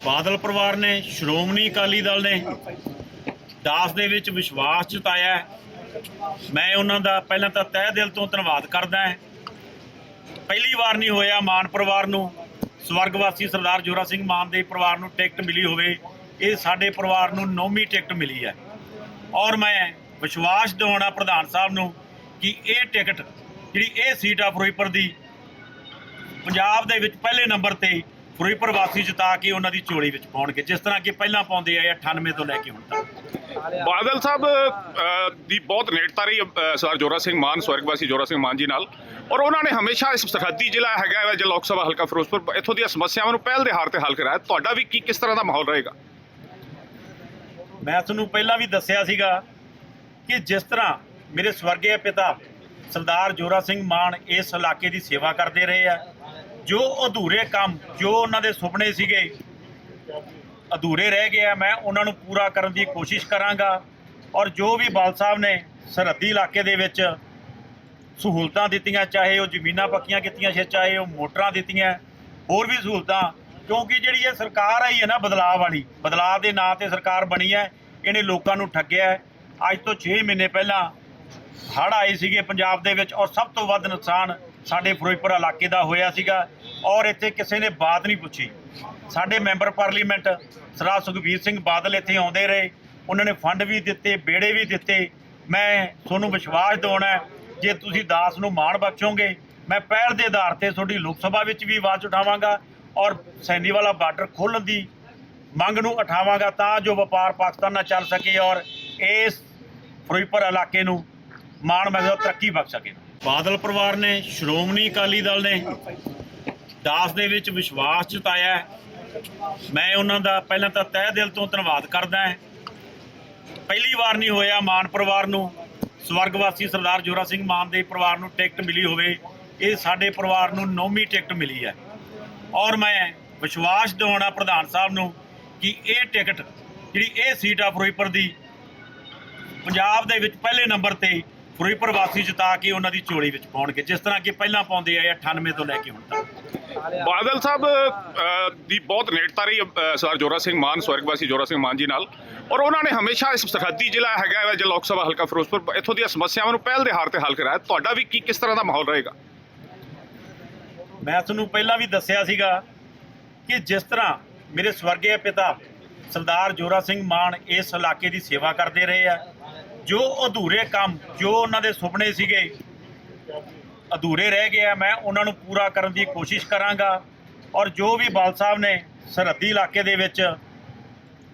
ਬਾਦਲ ਪਰਿਵਾਰ ਨੇ, ਸ਼੍ਰੋਮਣੀ ਅਕਾਲੀ ਦਲ ਨੇ ਦਾਸ ਦੇ ਵਿੱਚ ਵਿਸ਼ਵਾਸ ਜਤਾਇਆ ਮੈਂ ਉਹਨਾਂ ਦਾ ਪਹਿਲਾਂ ਤਾਂ ਤਹਿ ਦਿਲ ਤੋਂ ਧੰਨਵਾਦ ਕਰਦਾ ਹਾਂ। ਪਹਿਲੀ ਵਾਰ ਨਹੀਂ ਹੋਇਆ ਮਾਨ ਪਰਿਵਾਰ ਨੂੰ। ਸਵਰਗਵਾਸੀ ਸਰਦਾਰ ਜੋਰਾ ਸਿੰਘ ਮਾਨ ਦੇ ਪਰਿਵਾਰ ਨੂੰ ਟਿਕਟ ਮਿਲੀ ਹੋਵੇ। ਇਹ ਸਾਡੇ ਪਰਿਵਾਰ ਨੂੰ ਨੌਵੀਂ ਟਿਕਟ ਮਿਲੀ ਹੈ। ਔਰ ਮੈਂ ਵਿਸ਼ਵਾਸ ਦਿਵਾਉਣਾ ਪ੍ਰਧਾਨ ਸਾਹਿਬ ਨੂੰ ਕਿ ਇਹ ਟਿਕਟ, ਜਿਹੜੀ ਇਹ ਸੀਟ ਆ ਫਿਰੋਜ਼ਪੁਰ ਦੀ, ਪੰਜਾਬ ਦੇ ਵਿੱਚ ਪਹਿਲੇ ਨੰਬਰ ਤੇ ਫਿਰੋਜ਼ਪੁਰ ਵਾਸੀ ਜਿਤਾ ਕੇ ਉਹਨਾਂ ਦੀ ਝੋਲੀ ਵਿੱਚ ਪਾਉਣਗੇ। ਜਿਸ ਤਰ੍ਹਾਂ ਕਿ ਪਹਿਲਾਂ ਪਾਉਂਦੇ ਆਏ ਆ 98 ਤੋਂ ਲੈ ਕੇ ਹੁਣ ਤੱਕ। ਬਾਦਲ ਸਾਹਿਬ ਅ, ਦੀ ਬਹੁਤ ਨੇੜਤਾ ਰਹੀ ਅ, ਸਰ ਜੋਰਾ ਸਿੰਘ ਮਾਨ ਸਵਰਗਵਾਸੀ ਜੋਰਾ ਸਿੰਘ ਮਾਨ ਜੀ ਨਾਲ। ਔਰ ਉਹਨਾਂ ਨੇ ਹਮੇਸ਼ਾ ਇਸ ਸਰਹੱਦੀ ਜ਼ਿਲ੍ਹਾ ਹੈਗਾ ਹੈ ਜੋ ਲੋਕ ਸਭਾ ਹਲਕਾ ਫਿਰੋਜ਼ਪੁਰ ਇੱਥੋਂ ਦੀਆਂ ਸਮੱਸਿਆਵਾਂ ਨੂੰ ਪਹਿਲ ਦੇ ਹਾਰ ਤੇ ਹੱਲ ਕਰਾਇਆ। ਤੁਹਾਡਾ ਵੀ ਕੀ ਕਿਸ ਤਰ੍ਹਾਂ ਦਾ ਮਾਹੌਲ ਰਹੇਗਾ? ਮੈਂ ਤੁਹਾਨੂੰ ਪਹਿਲਾਂ ਵੀ ਦੱਸਿਆ ਸੀਗਾ ਕਿ ਜਿਸ ਤਰ੍ਹਾਂ ਮੇਰੇ ਸਵਰਗੀ ਪਿਤਾ ਸਰਦਾਰ ਜੋਰਾ ਸਿੰਘ ਮਾਨ ਇਸ ਇਲਾਕੇ ਦੀ ਸੇਵਾ ਕਰਦੇ ਰਹੇ ਆ ਜੋ ਅਧੂਰੇ ਕੰਮ, ਜੋ ਉਹਨਾਂ ਦੇ ਸੁਪਨੇ ਸੀਗੇ, ਅਧੂਰੇ ਰਹਿ ਗਏ ਆ, ਮੈਂ ਉਹਨਾਂ ਨੂੰ ਪੂਰਾ ਕਰਨ ਦੀ ਕੋਸ਼ਿਸ਼ ਕਰਾਂਗਾ ਔਰ ਜੋ ਵੀ ਬਾਲ ਸਾਹਿਬ ਨੇ ਸਰਹੱਦੀ ਇਲਾਕੇ ਦੇ ਵਿੱਚ ਸਹੂਲਤਾਂ ਦਿੱਤੀਆਂ, ਚਾਹੇ ਉਹ ਜ਼ਮੀਨਾਂ ਪੱਕੀਆਂ ਕੀਤੀਆਂ ਸੀ, ਚਾਹੇ ਉਹ ਮੋਟਰਾਂ ਦਿੱਤੀਆਂ, ਹੋਰ ਵੀ ਸਹੂਲਤਾਂ, ਕਿਉਂਕਿ ਜਿਹੜੀ ਇਹ ਸਰਕਾਰ ਆਈ ਹੈ ਨਾ ਬਦਲਾਅ ਵਾਲੀ, ਬਦਲਾਅ ਦੇ ਨਾਂ ਤੇ ਸਰਕਾਰ ਬਣੀ ਹੈ, ਇਹਨੇ ਲੋਕਾਂ ਨੂੰ ਠੱਗਿਆ ਅੱਜ ਤੋਂ 6 ਮਹੀਨੇ ਪਹਿਲਾਂ ਹੜ੍ਹ ਆਏ ਸੀਗੇ ਪੰਜਾਬ ਦੇ ਵਿੱਚ ਔਰ ਸਭ ਤੋਂ ਵੱਧ ਨੁਕਸਾਨ ਸਾਡੇ ਫਿਰੋਜ਼ਪੁਰ ਇਲਾਕੇ ਦਾ ਹੋਇਆ ਸੀਗਾ। ਔਰ ਇੱਥੇ ਕਿਸੇ ਨੇ ਬਾਤ ਨਹੀਂ ਪੁੱਛੀ। ਸਾਡੇ ਮੈਂਬਰ ਪਾਰਲੀਮੈਂਟ ਸਰਦਾਰ ਸੁਖਬੀਰ ਸਿੰਘ ਬਾਦਲ ਇੱਥੇ ਆਉਂਦੇ ਰਹੇ। ਉਹਨਾਂ ਨੇ ਫੰਡ ਵੀ ਦਿੱਤੇ ਬੇੜੇ ਵੀ ਦਿੱਤੇ। ਮੈਂ ਤੁਹਾਨੂੰ ਵਿਸ਼ਵਾਸ ਦਿਵਾਉਣਾ ਜੇ ਤੁਸੀਂ ਦਾਸ ਨੂੰ ਮਾਣ ਬਖਸ਼ੋਗੇ, ਮੈਂ ਪਹਿਲ ਦੇ ਆਧਾਰ ਤੇ ਤੁਹਾਡੀ ਲੋਕ ਸਭਾ ਵਿੱਚ ਵੀ ਆਵਾਜ਼ ਉਠਾਵਾਂਗਾ ਔਰ ਸੈਨੀ ਵਾਲਾ ਬਾਰਡਰ ਖੋਲ੍ਹਣ ਦੀ ਮੰਗ ਨੂੰ ਉਠਾਵਾਂਗਾ ਤਾਂ ਜੋ ਵਪਾਰ ਪਾਕਿਸਤਾਨ ਨਾਲ ਚੱਲ ਸਕੇ ਔਰ ਇਸ ਫਿਰੋਜ਼ਪੁਰ ਇਲਾਕੇ ਨੂੰ ਮਾਣ ਮਹਿਸੂਸ ਤਰੱਕੀ ਬਖਸ਼ ਸਕੇ। ਬਾਦਲ ਪਰਿਵਾਰ ਨੇ, ਸ਼੍ਰੋਮਣੀ ਅਕਾਲੀ ਦਲ ਨੇ ਦਾਸ ਦੇ ਵਿੱਚ ਵਿਸ਼ਵਾਸ ਜਤਾਇਆ ਮੈਂ ਉਹਨਾਂ ਦਾ ਪਹਿਲਾਂ ਤਾਂ ਤਹਿ ਦਿਲ ਤੋਂ ਧੰਨਵਾਦ ਕਰਦਾ ਹਾਂ। ਪਹਿਲੀ ਵਾਰ ਨਹੀਂ ਹੋਇਆ ਮਾਨ ਪਰਿਵਾਰ ਨੂੰ। ਸਵਰਗਵਾਸੀ ਸਰਦਾਰ ਜੋਰਾ ਸਿੰਘ ਮਾਨ ਦੇ ਪਰਿਵਾਰ ਨੂੰ ਟਿਕਟ ਮਿਲੀ ਹੋਵੇ। ਇਹ ਸਾਡੇ ਪਰਿਵਾਰ ਨੂੰ ਨੌਵੀਂ ਟਿਕਟ ਮਿਲੀ ਹੈ। ਔਰ ਮੈਂ ਵਿਸ਼ਵਾਸ ਦਿਵਾਉਣਾ ਪ੍ਰਧਾਨ ਸਾਹਿਬ ਨੂੰ ਕਿ ਇਹ ਟਿਕਟ, ਜਿਹੜੀ ਇਹ ਸੀਟ ਆ ਫਿਰੋਜ਼ਪੁਰ ਦੀ, ਪੰਜਾਬ ਦੇ ਵਿੱਚ ਪਹਿਲੇ ਨੰਬਰ ਤੇ ਫਿਰੋਜ਼ਪੁਰ ਵਾਸੀ ਜਿਤਾ ਕੇ ਉਹਨਾਂ ਦੀ ਝੋਲੀ ਵਿੱਚ ਪਾਉਣਗੇ। ਜਿਸ ਤਰ੍ਹਾਂ ਕਿ ਪਹਿਲਾਂ ਪਾਉਂਦੇ ਆਏ ਆ 98 ਤੋਂ ਲੈ ਕੇ ਹੁਣ ਤੱਕ। ਬਾਦਲ ਸਾਹਿਬ ਦੀ ਬਹੁਤ ਨੇੜਤਾ ਰਹੀ ਅ, ਸਰ ਜੋਰਾ ਸਿੰਘ ਮਾਨ ਸਵਰਗਵਾਸੀ ਜੋਰਾ ਸਿੰਘ ਮਾਨ ਜੀ ਨਾਲ। ਔਰ ਉਹਨਾਂ ਨੇ ਹਮੇਸ਼ਾ ਇਸ ਸਰਹੱਦੀ ਜ਼ਿਲ੍ਹਾ ਹੈਗਾ ਹੈ ਜੋ ਲੋਕ ਸਭਾ ਹਲਕਾ ਫਿਰੋਜ਼ਪੁਰ ਇੱਥੋਂ ਦੀਆਂ ਸਮੱਸਿਆਵਾਂ ਨੂੰ ਪਹਿਲ ਦੇ ਹਾਰ ਤੇ ਹੱਲ ਕਰਾਇਆ। ਤੁਹਾਡਾ ਵੀ ਕੀ ਕਿਸ ਤਰ੍ਹਾਂ ਦਾ ਮਾਹੌਲ ਰਹੇਗਾ? ਮੈਂ ਤੁਹਾਨੂੰ ਪਹਿਲਾਂ ਵੀ ਦੱਸਿਆ ਸੀਗਾ ਕਿ ਜਿਸ ਤਰ੍ਹਾਂ ਮੇਰੇ ਸਵਰਗੀ ਪਿਤਾ ਸਰਦਾਰ ਜੋਰਾ ਸਿੰਘ ਮਾਨ ਇਸ ਇਲਾਕੇ ਦੀ ਸੇਵਾ ਕਰਦੇ ਰਹੇ ਆ ਜੋ ਅਧੂਰੇ ਕੰਮ ਜੋ ਉਹਨਾਂ ਦੇ ਸੁਪਨੇ ਸੀਗੇ ਅਧੂਰੇ ਰਹਿ ਗਏ ਆ, ਮੈਂ ਉਹਨਾਂ ਨੂੰ ਪੂਰਾ ਕਰਨ ਦੀ ਕੋਸ਼ਿਸ਼ ਕਰਾਂਗਾ। ਔਰ ਜੋ ਵੀ ਬਾਲ ਸਾਹਿਬ ਨੇ ਸਰਹੱਦੀ ਇਲਾਕੇ ਦੇ ਵਿੱਚ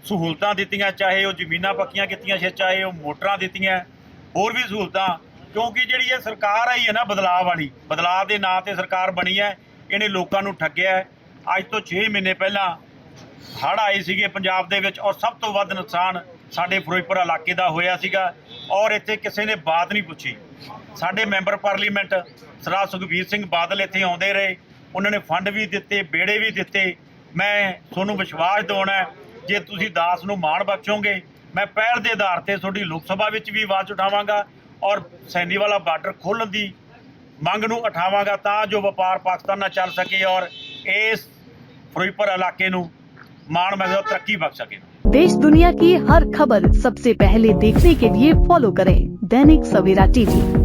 ਸਹੂਲਤਾਂ ਦਿੱਤੀਆਂ, ਚਾਹੇ ਉਹ ਜ਼ਮੀਨਾਂ ਪੱਕੀਆਂ ਕੀਤੀਆਂ ਸੀ, ਚਾਹੇ ਉਹ ਮੋਟਰਾਂ ਦਿੱਤੀਆਂ, ਹੋਰ ਵੀ ਸਹੂਲਤਾਂ, ਕਿਉਂਕਿ ਜਿਹੜੀ ਇਹ ਸਰਕਾਰ ਆਈ ਹੈ ਨਾ ਬਦਲਾਅ ਵਾਲੀ, ਬਦਲਾਅ ਦੇ ਨਾਂ ਤੇ ਸਰਕਾਰ ਬਣੀ ਹੈ, ਇਹਨੇ ਲੋਕਾਂ ਨੂੰ ਠੱਗਿਆ ਅੱਜ ਤੋਂ 6 ਮਹੀਨੇ ਪਹਿਲਾਂ ਹੜ੍ਹ ਆਏ ਸੀਗੇ ਪੰਜਾਬ ਦੇ ਵਿੱਚ, ਔਰ ਸਭ ਤੋਂ ਵੱਧ ਨੁਕਸਾਨ ਸਾਡੇ ਫਿਰੋਜ਼ਪੁਰ ਇਲਾਕੇ ਦਾ ਹੋਇਆ ਸੀਗਾ, ਔਰ ਇੱਥੇ ਕਿਸੇ ਨੇ ਬਾਤ ਨਹੀਂ ਪੁੱਛੀ। ਸਾਡੇ ਮੈਂਬਰ ਪਾਰਲੀਮੈਂਟ ਸਰਦਾਰ ਸੁਖਬੀਰ ਸਿੰਘ ਬਾਦਲ ਇੱਥੇ ਆਉਂਦੇ ਰਹੇ ਉਹਨਾਂ ਨੇ ਫੰਡ ਵੀ ਦਿੱਤੇ ਬੇੜੇ ਵੀ ਦਿੱਤੇ ਮੈਂ ਤੁਹਾਨੂੰ ਵਿਸ਼ਵਾਸ ਦਿਵਾਉਣਾ ਹੈ, ਜੇ ਤੁਸੀਂ ਦਾਸ ਨੂੰ ਮਾਣ ਬਖਸ਼ੋਗੇ ਮੈਂ ਪਹਿਲ ਦੇ ਆਧਾਰ ਤੇ ਤੁਹਾਡੀ ਲੋਕ ਸਭਾ ਵਿੱਚ ਵੀ ਆਵਾਜ਼ ਉਠਾਵਾਂਗਾ ਔਰ ਸੈਨੀ ਵਾਲਾ ਬਾਰਡਰ ਖੋਲ੍ਹਣ ਦੀ ਮੰਗ ਨੂੰ ਉਠਾਵਾਂਗਾ ਤਾਂ ਜੋ ਵਪਾਰ ਪਾਕਿਸਤਾਨ ਨਾਲ ਚੱਲ ਸਕੇ ਔਰ ਇਸ ਫਿਰੋਜ਼ਪੁਰ ਇਲਾਕੇ ਨੂੰ ਮਾਣ ਮਹਿਸੂਸ ਤਰੱਕੀ ਬਖਸ਼ ਸਕੇ देश दुनिया की हर खबर सबसे पहले देखने के लिए फॉलो करें दैनिक सवेरा टीवी